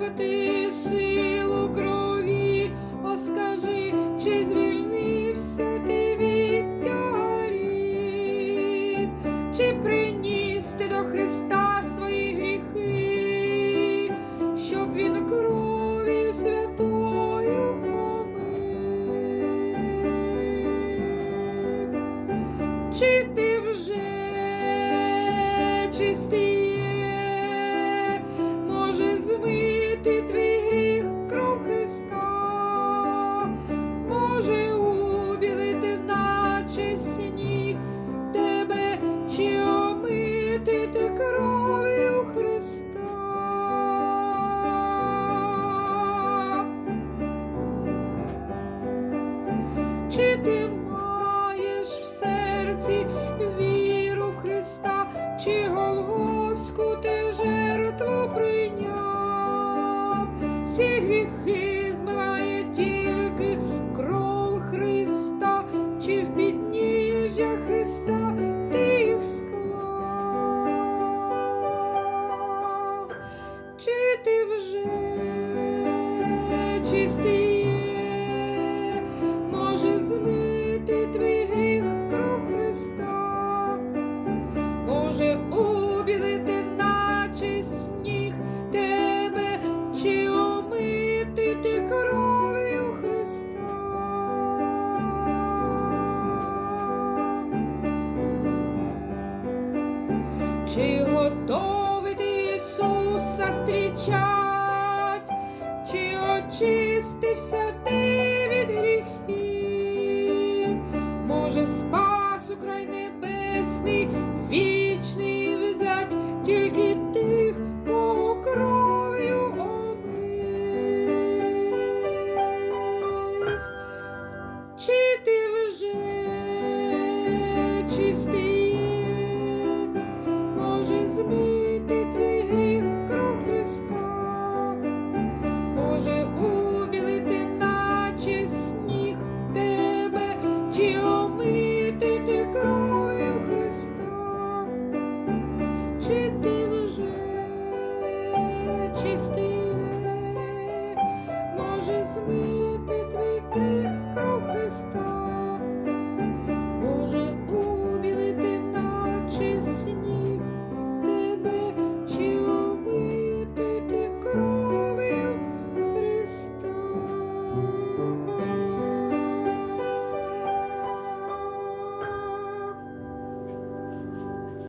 прославити силу крові, О, скажи, чи звільнився ти від тягарів, чи приніс ти до Христа свої гріхи, щоб він крові святою помив? Чи ти вже чистий? Чи Голговську ти жертву прийняв? Всі гріхи змиває тільки кров Христа, чи в підніжжя Христа ти їх склав? Чи ти вже чистий твій гріх кров Христа, може убілити Чи готовий ти Ісуса зустрічать, чи очистився ти від гріхів? Може, спас у край небесний, вічний взять тільки тих, кого кров'ю омив? Чи ти вже чистий? світить твій крих кров Христа.